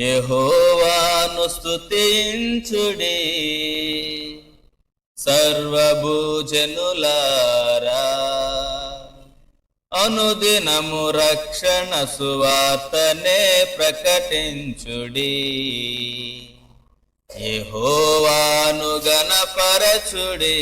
యహోవాను స్థుతించుడి సర్వభూజనులారా అనుదినము రక్షణ సువార్తనే ప్రకటించుడి. యహోవాను గణపరచుడి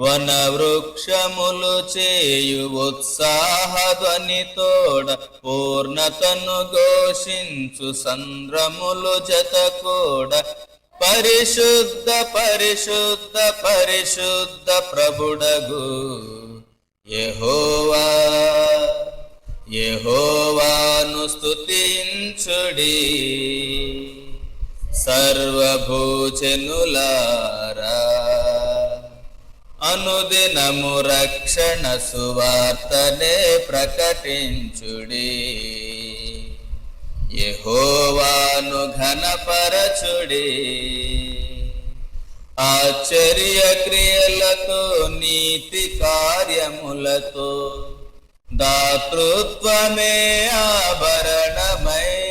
వన వృక్షములు చేయు ఉత్సాహధ్వనితోడ పూర్ణతను ఘోషించు సంద్రములు జతకూడ. పరిశుద్ధ పరిశుద్ధ పరిశుద్ధ ప్రభుడగు యహోవా. యహోవాను స్తుతించుడి. సర్వభూజనులారా. అనుదినము రక్షణ సువార్తనే ప్రకటించుడి. యహోవాను ఘనపరచుడి. ఆశ్చర్య క్రియలతో నీతి కార్యములతో దాతృత్వమే ఆభరణమై.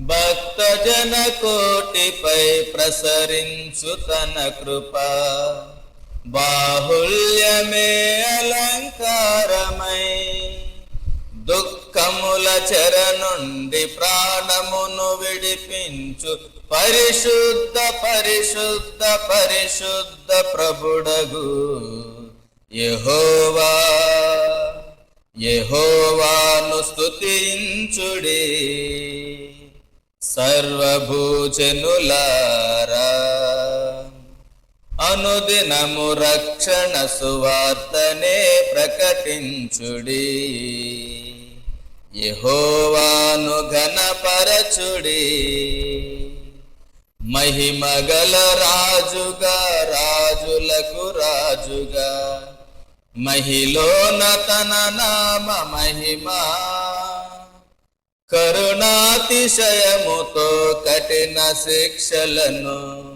భక్తజన కోటిపై ప్రసరించు తన కృప. బాహుల్యమే అలంకారమై దుఃఖముల చెర నుండి ప్రాణమును విడిపించు. పరిశుద్ధ పరిశుద్ధ పరిశుద్ధ ప్రభుడగు యహోవా. యహోవాను స్తుతించుడి. సర్వభూజనులారా. అనుదినము రక్షణ సువార్తనే ప్రకటించుడి. యహోవాను ఘనపరచుడి. మహిమగల రాజుగా రాజులకు రాజుగా. మహిలోన తన నామ మహిమా. కరుణాతిశయముతో కఠిన శిక్షలను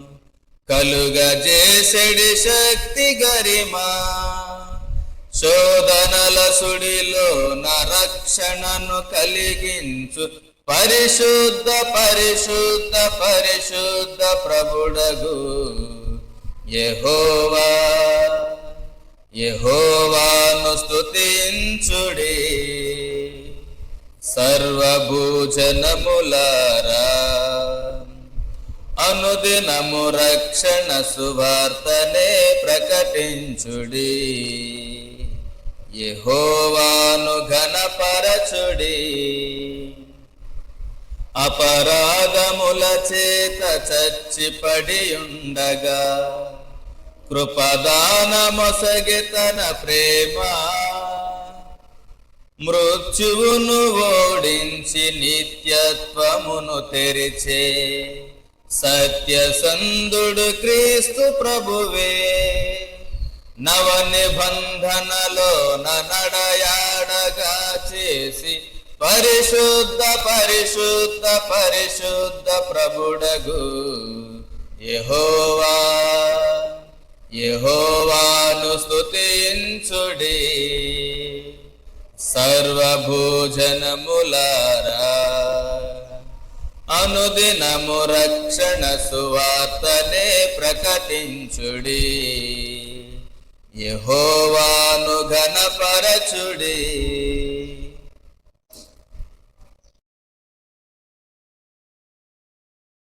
కలుగ కలుగజేసెడి శక్తి గరిమా శోధనల సుడిలో రక్షణను కలిగించు. పరిశుద్ధ పరిశుద్ధ పరిశుద్ధ ప్రభుడగు యహోవా యహోవాను స్తుతించుడి. సర్వభూజనములా అనుదినము రక్షణ సువార్తనే ప్రకటించుడి. యహోవాను ఘనపరచుడి. అపరాధముల చేత చచ్చిపడి ఉండగా కృపదానమొసగి తన ప్రేమ. మృత్యువును ఓడించి నిత్యత్వమును తెరిచే సత్యసంధుడు క్రీస్తు ప్రభువే. నవ నిబంధనలో నడయాడగా చేసి పరిశుద్ధ పరిశుద్ధ పరిశుద్ధ ప్రభుడగు. యహోవా యహోవాను స్తుతించుడి. సర్వభోజనములారా అనుదినము రక్షణ సువార్తనే ప్రకటించుడి. యహోవాను ఘనపరచుడి.